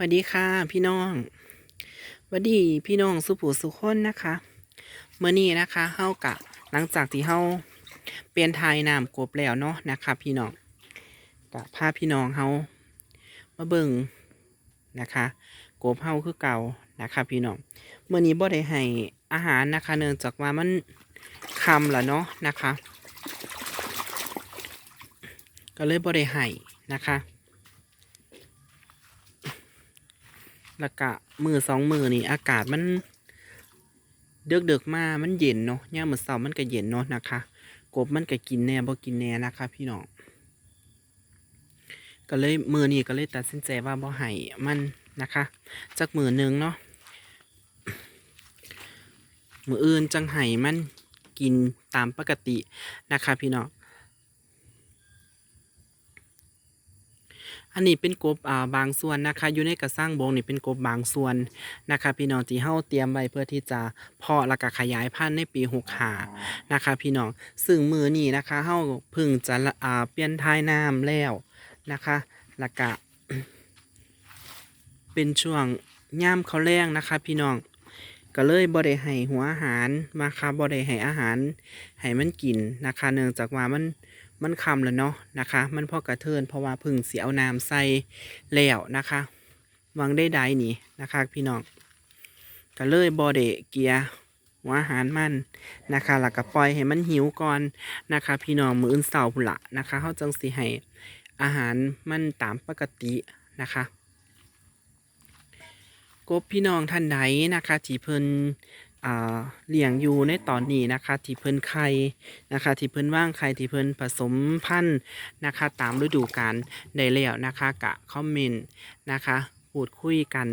สวัสดีค่ะพี่น้องสวัสดีพี่น้องสุผูสุคนนะคะเมื่อนี้นะคะเฮากะหลังจากที่เฮาเปลี่ยนทายน้ำกบแล้วเนาะนะคะพี่น้องกะพาพี่น้องเฮามาเบิ่งนะคะกบเฮาคือเก่านะคะพี่น้องเมื่อนี้บ่ได้ให้อาหารนะคะ เนื่องจากว่ามันคำล้วเนาะนะคะ ก็เลยบ่ได้ให้นะคะ แล้วก็มือสองมือนี่อากาศมันเดือกเดือกๆมามันเย็นเนาะย่ามมือเสามันก็เย็นเนาะนะคะ กบมันก็กินแหน่บ่กินแหน่นะคะ พี่น้องก็เลยมือนี้ก็เลยตัดสินใจว่าบ่ให้มันนะคะจากมือหนึ่งเนาะมืออื่นจังไห้มันกินตามปกตินะคะ พี่น้อง อันนี้เป็นกบอ่าบางส่วนนะคะ อยู่ในกระสร้างบงนี่เป็นกบบางส่วนนะคะ พี่น้องที่เฮาเตรียมไว้เพื่อที่จะเพาะแล้วก็ขยายพันธุ์ในปี65นะคะ พี่น้องซึ่งมือนี้นะคะเฮาเพิ่งจะอ่าเปลี่ยนท้ายน้ำแล้วนะคะแล้วก็เป็นช่วงย่ามเขาแรงนะคะ พี่น้อง ก็เลยบ่ได้ให้หัวอาหารมาค่ะบ่ได้ให้อาหารให้มันกินนะคะ เนื่องจากว่ามันมันคำแล้วเนาะนะคะ มันพอกระเทินเพราะว่าพึ่งเสียเอาน้ำใส่แล้วนะคะวางได้ใดนี่นะคะ พี่น้องก็เลยบอเดเกียหัวอาหารมันนะคะแล้วก็ปล่อยให้มันหิวก่อนนะคะ พี่น้องมืออื่นเสาร์พุ่ละนะคะเขาจังสิให้อาหารมันตามปกตินะคะ กบพี่น้องท่านใดนนะคะที่เพิ่นอ่าเลี้ยงอยู่ในตอนนี้นะคะที่เพิ่นไข่นะคะที่เพิ่นว่างไข่ที่เพิ่นผสมพันธุ์นะคะ ตามฤดูกาลได้แล้วนะคะกะคอมเมนต์นะคะพูดคุยกัน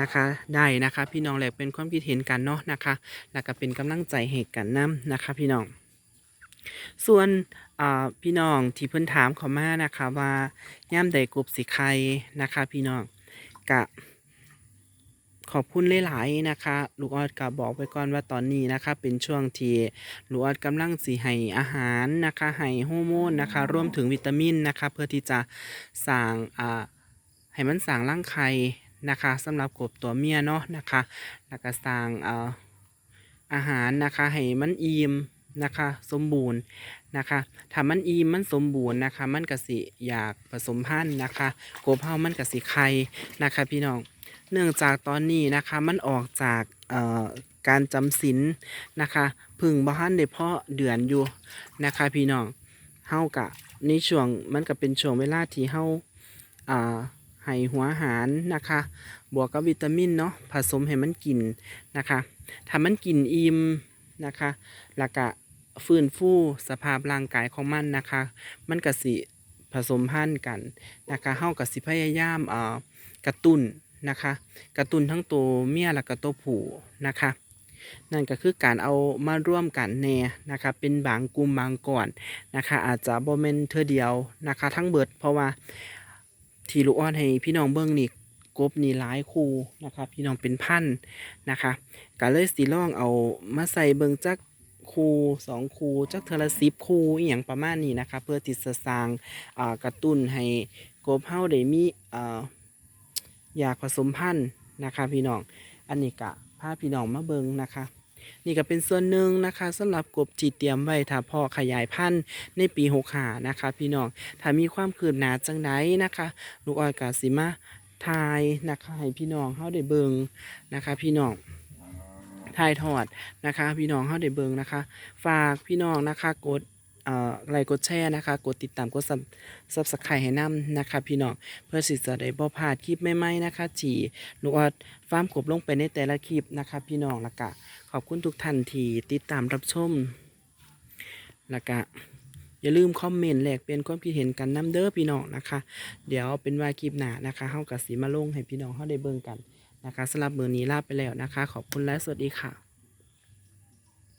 นะคะได้นะคะ พี่น้องแหลกเป็นความคิดเห็นกันเนาะนะคะ แล้วก็เป็นกำลังใจให้กันนํนะคะ พี่น้อง ส่วนอ่าพี่น้องที่เพิ่นถามเขามานะคะว่าย่ามใดกบสิไข่นะคะ พี่น้องกะ ขอบคุณหลายๆนะคะ ลูกออดก็บอกไปก่อนว่าตอนนี้นะคะ เป็นช่วงที่ลูกออดกำลังสีให้อาหารนะคะให้ฮอร์โมนนะคะรวมถึงวิตามินนะคะ เพื่อที่จะสร้างอ่าให้มันสร้างร่างไข่นะคะสำหรับกบตัวเมียเนาะนะคะแล้วก็สร้างอ่าอาหารนะคะให้มันอิ่มนะคะ สมบูรณ์ นะคะถ้ามันอิ่มมันสมบูรณ์นะคะ มันก็สิอยากผสมพันธุ์นะคะกบเฮามันก็สิไข่นะคะ พี่น้องเนื่องจากตอนนี้นะคะมันออกจากการจำศีลนะคะพึ่งบ้านได้เพาะเดือนอยู่นะคะ พี่น้องเฮากะในช่วงมันก็เป็นช่วงเวลาที่เฮาอ่าให้หัวอาหารนะคะ บวกกับวิตามินเนาะผสมให้มันกินนะคะถ้ามันกินอิ่มนะคะแล้วก็ ฟื้นฟูสภาพร่างกายของมันนะคะ มันก็สิผสมพันธุ์กันนะคะเฮาก็สิพยายามเอ่อกระตุ้นนะคะ กระตุนทั้งตัวเมียและก็ตัวผู้นะคะนั่นก็คือการเอามาร่วมกันแน่นะคะ เป็นบางกลุ่มบางก่อนนะคะ อาจจะบ่แม่นเธอเดียวนะคะ ทั้งเบิดเพราะว่าที่ลูกอ้อนให้พี่น้องเบิ่งนี่กบนี่หลายคู่นะคะ พี่น้องเป็นพันนะคะก็เลยสิลองเอามาใส่เบิงจัก คูสองคูจักเทละสิบคูอหย่างประมาณนี้นะคะเพื่อที่จะสร้างกระตุ้นให้กบเฮาได้มีอยากผสมพันธุ์นะคะพี่น้องอันนี้กะพาพี่น้องมาเบิงนะคะนี่ก็เป็นส่วนหนึ่งนะคะสำหรับกบจีเตรียมไว้ถ้าพ่อขยายพันธุ์ในปีหกหานะคะ พี่น้องถ้ามีความคืบหน้าจังไดนนะคะลูกออยกาสิมาทายนะคะให้พี่น้องเขาได้เบิงนะคะ พี่น้อง ทายทอดนะคะ พี่น้องเขาได้เบิงนะคะ ฝากพี่น้องนะคะกดไลค์กดแชร์นะคะ กดติดตามกดซับสไครต์ให้นํนะคะ พี่น้องเพื่อสิจะได้บ่พลาดคลิปใหม่ๆนะคะที่ลูกอดฟาร์มกบลงไปในแต่ละคลิปนะคะ พี่น้องล้วก็ขอบคุณทุกท่านที่ติดตามรับชมล้วก็อย่าลืมคอมเมนต์แลกเปลี่ยนความคิดเห็นกันน้ำเด้อพี่น้องนะคะ เดี๋ยวเป็นว่าคลิปหน้านะคะเฮากับสีมาลงให้พี่น้องเฮาได้เบิ่งกัน นะคะสำหรับมือนี้ลาไปแล้วนะคะ ขอบคุณและสวัสดีค่ะ